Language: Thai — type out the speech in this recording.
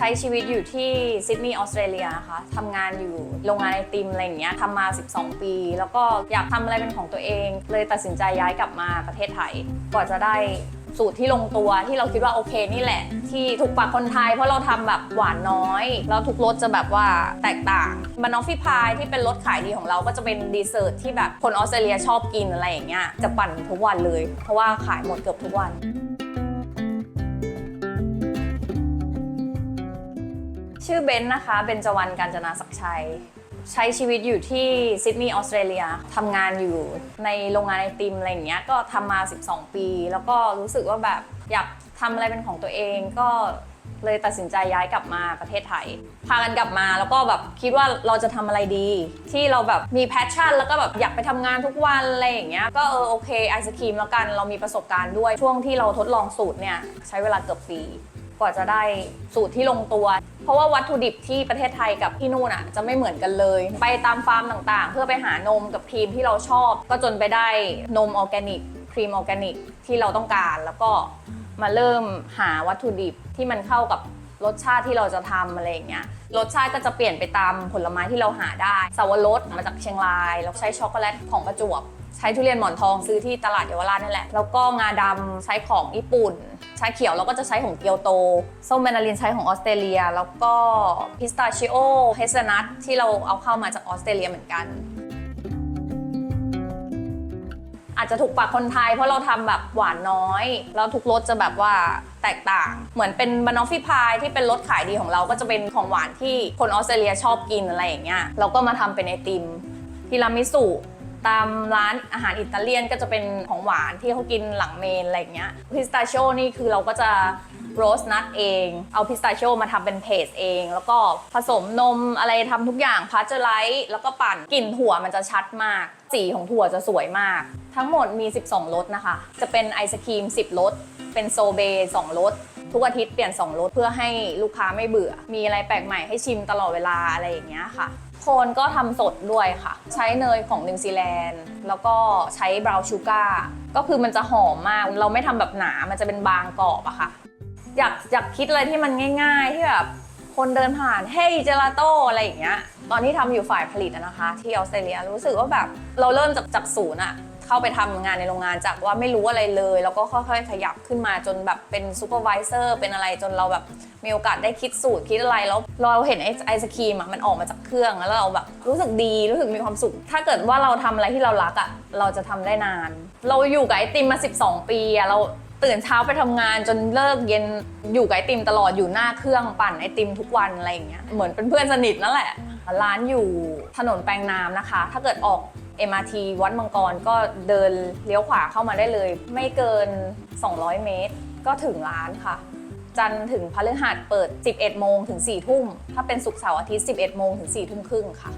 ใช้ชีวิตอยู่ที่ซิดนีย์ออสเตรเลียนะคะทำงานอยู่โรงงานไอติมอะไรอย่างเงี้ยทำมา 12 ปี แล้วก็อยากทำอะไรเป็นของตัวเอง เลยตัดสินใจย้ายกลับมาประเทศไทยกว่าจะได้สูตรที่ลงตัวที่เราคิดว่าโอเคนี่แหละ ที่ถูกปากคนไทยเพราะเราทำแบบหวานน้อย แล้วทุกรสจะแบบว่าแตกต่างบานอฟฟี่พายที่เป็นรสขายดีของเราก็จะเป็นดีเซอร์ทที่แบบคนออสเตรเลียชอบกินอะไรอย่างเงี้ยจะปั่นทุกวันเลย เพราะว่าขายหมดเกือบทุกวัน ชื่อเบนซ์นะคะ เบนจวรรณการจนาศักชัย ใช้ชีวิตอยู่ที่ซิดนีย์ออสเตรเลียทำงานอยู่ในโรงงานไอติมอะไรอย่างเงี้ย ก็ทำมา 12 ปี แล้วก็รู้สึกว่าแบบอยากทำอะไรเป็นของตัวเองก็เลยตัดสินใจย้ายกลับมาประเทศไทย พากันกลับมาแล้วก็แบบคิดว่าเราจะทำอะไรดี ที่เราแบบมีแพชชั่น แล้วก็แบบอยากไปทำงานทุกวันอะไรอย่างเงี้ยก็เออโอเคไอศครีมแล้วกันเรามีประสบการณ์ด้วยช่วงที่เราทดลองสูตรเนี่ยใช้เวลาเกือบปี กว่าจะได้สูตรที่ลงตัว ราะว่าวัตถุดิบที่ประเทศไทยกับที่นู่นอะจะไม่เหมือนกันเลย ไปตามฟาร์มต่างๆ เพื่อไปหานมกับครีมที่เราชอบ ก็จนไปได้นมออร์แกนิกครีมออร์แกนิกที่เราต้องการ แล้วก็มาเริ่มหาวัตถุดิบที่มันเข้ากับรสชาติที่เราจะทำอะไรอย่างเงี้ยรสชาติก็จะเปลี่ยนไปตามผลไม้ที่เราหาได้สาวรสมาจากเชียงรายแล้วใช้ช็อกโกแลตของประจวบ ใช้ทุเรียนหมอนทองซื้อที่ตลาดเยาวราชนั่นแหละ แล้วก็งาดำใช้ของญี่ปุ่น ชาเขียวเราก็จะใช้ของเกียวโต ส้มแมนดารินใช้ของออสเตรเลีย แล้วก็พิสตาชิโอเฮสนัทที่เราเอาเข้ามาจากออสเตรเลียเหมือนกัน อาจจะถูกปากคนไทยเพราะเราทำแบบหวานน้อย แล้วทุกรสจะแบบว่าแตกต่าง เหมือนเป็นบานอฟฟี่พายที่เป็นรสขายดีของเราก็จะเป็นของหวานที่คนออสเตรเลียชอบกินอะไรอย่างเงี้ย เราก็มาทำเป็นไอติมทีรามิสุ ตามร้านอาหารอิตาเลียนก็จะเป็นของหวานที่เขากินหลังเมนอะไรอย่างเงี้ยพิสตาชิโอนี่คือเราก็จะโรสนัทเอง เอาพิสตาชิโอมาทำเป็นเพสเอง แล้วก็ผสมนมอะไรทำทุกอย่างพาสเจอร์ไลท์แล้วก็ปั่นกลิ่นถั่วมันจะชัดมาก สีของถั่วจะสวยมาก ทั้งหมดมี 12รสนะคะ จะเป็นไอศครีม 10รสเป็นโซเบ2รสทุกอาทิตย์เปลี่ยน2รสเพื่อให้ลูกค้าไม่เบื่อ มีอะไรแปลกใหม่ให้ชิมตลอดเวลาอะไรอย่างเงี้ยค่ะ โคนก็ทำสดด้วยค่ะ ใช้เนยของนิวซีแลนด์ แล้วก็ใช้บราวน์ชูการ์ก็คือมันจะหอมมาก เราไม่ทำแบบหนา มันจะเป็นบางกรอบอะค่ะ อยากอยากคิดอะไรที่มันง่าย ๆ ที่แบบคนเดินผ่านเฮ้ยเจลาโต้อะไรอย่างเงี้ย ตอนที่ทำอยู่ฝ่ายผลิตนะคะ ที่ออสเตรเลียรู้สึกว่าแบบเราเริ่มจากจากศูนย์อะเข้าไปทำงานในโรงงานจากว่าไม่รู้อะไรเลย แล้วก็ค่อยๆขยับขึ้นมาจนแบบเป็นซูเปอร์วิเซอร์เป็นอะไรจนเราแบบมีโอกาสได้คิดสูตรคิดอะไรแล้วเราเห็นไอไอศครีมอะมันออกมาจากเครื่องแล้วเราแบบรู้สึกดีรู้สึกมีความสุข ถ้าเกิดว่าเราทำอะไรที่เรารักอะเราจะทำได้นาน เราอยู่กับไอติมมา 12 ปีอะเราตื่นเช้าไปทำงานจนเลิกเย็นอยู่กับไอติมตลอดอยู่หน้าเครื่องปั่นไอติมทุกวันอะไรอย่างเงี้ยเหมือนเป็นเพื่อนสนิทนั่นแหละ ร้านอยู่ถนนแปลงน้ำนะคะ ถ้าเกิดออก MRT วัดมังกรก็เดินเลี้ยวขวาเข้ามาได้เลย ไม่เกิน 200 เมตร ก็ถึงร้านค่ะ จันทร์ถึงพฤหัสเปิด 11 โมงถึง 4 ทุ่ม ถ้าเป็นศุกร์เสาร์อาทิตย์ 11 โมงถึง 4 ทุ่มครึ่งค่ะ